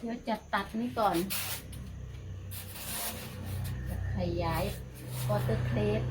เดี๋ยวจะตัดนี่ก่อนจะขยายกอเตอร์เคลส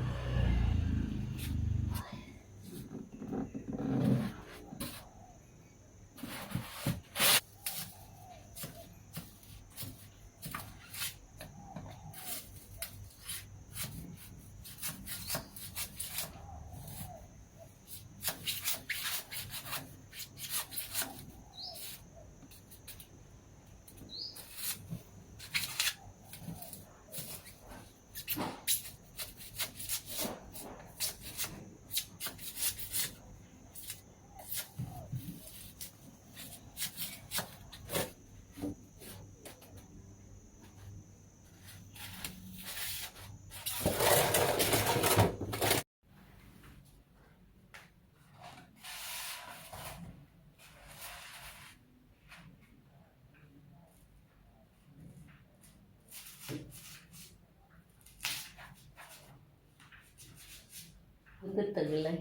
คือ ตื่นเลย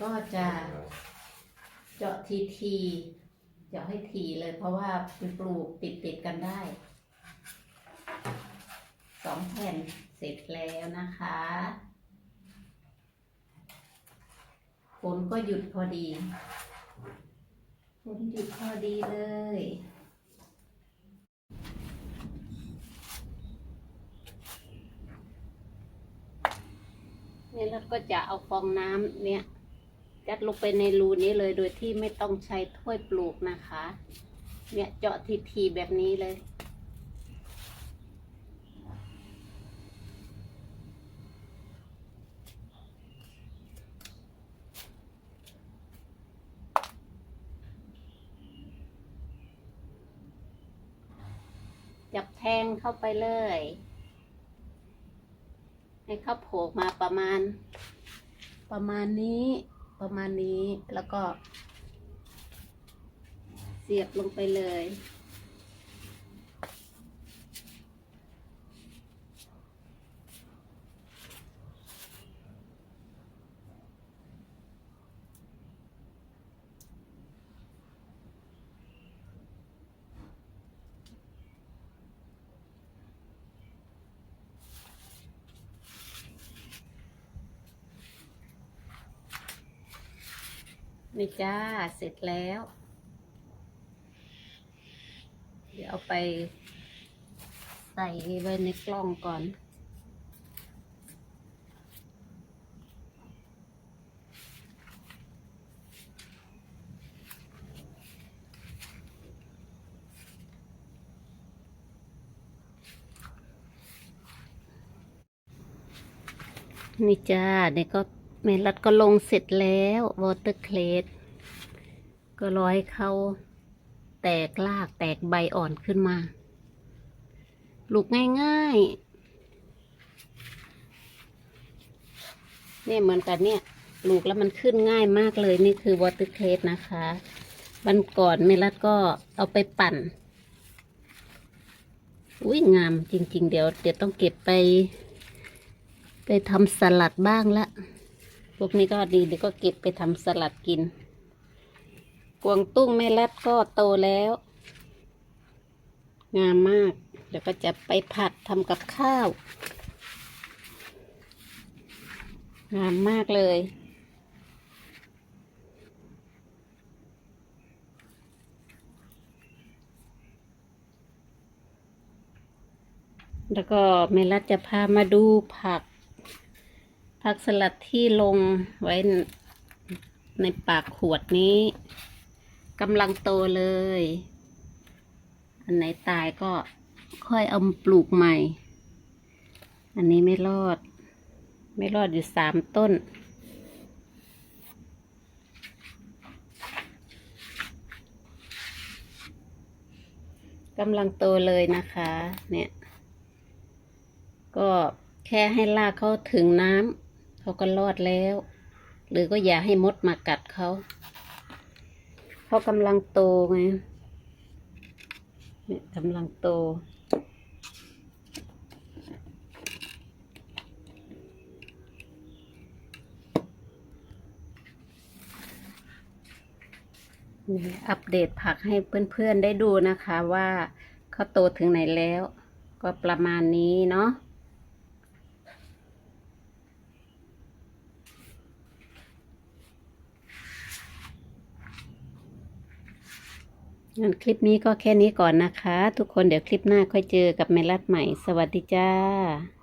ก็จะเจาะทีทีๆเจาะให้ทีเลยเพราะว่ามันปลูกติดติดๆกันได้สองแผ่นเสร็จแล้วนะคะฝนก็หยุดพอดีฝนหยุดพอดีเลย นี่ยเราก็จะเอาฟองน้ำเนี่ยยัดลงไปในรูนี้เลยโดยที่ไม่ต้องใช้ถ้วยปลูกนะคะ เนี่ยเจาะทีๆแบบนี้เลยจับแทงเข้าไปเลย ให้เขาโผล่มาประมาณ ประมาณนี้ประมาณนี้แล้วก็ เสียบลงไปเลย นี่จ้า เสร็จแล้ว เดี๋ยวเอาไป ใส่ไว้ในกล้องก่อนนี่จ้านี่ก็ เมลัดก็ลงเสร็จแล้ววอเตอร์เคลสก็ร้อให้เขาแตกรากแตกใบอ่อนขึ้นมาปลูกง่ายๆ เนี่ยเหมือนกันเนี่ยปลูกแล้วมันขึ้นง่ายมากเลยนี่คือวอเตอร์เคลสนะคะวันก่อนเมลัดก็เอาไปปั่น อุ้ยงามจริง ๆ เดี๋ยวเดี๋ยวต้องเก็บไป ไปทำสลัดบ้างละ พวกนี้ก็ดีเดี๋ยวก็เก็บไปทำสลัดกิน กวางตุ้งแม่ลัดก็โตแล้ว งามมาก เดี๋ยวก็จะไปผัดทำกับข้าว งามมากเลยแล้วก็แม่รัดจะพามาดูผัก ผักสลัดที่ลงไว้ในปากขวดนี้กำลังโตเลย อันไหนตายก็ค่อยเอามปลูกใหม่ อันนี้ไม่รอด ไม่รอดอยู่สามต้น กำลังโตเลยนะคะ เนี่ย ก็แค่ให้ลากเข้าถึงน้ำ เขาก็รอดแล้ว หรือก็อย่าให้มดมากัดเขาเขากำลังโตไงเนี่ยกำลังโตนนี่อัปเดตผักให้เพื่อนๆได้ดูนะคะว่าเขาโตถึงไหนแล้ว ก็ประมาณนี้เนาะ งั้นคลิปนี้ก็แค่นี้ก่อนนะคะ ทุกคนเดี๋ยวคลิปหน้าค่อยเจอกับเมลัดใหม่ สวัสดีจ้า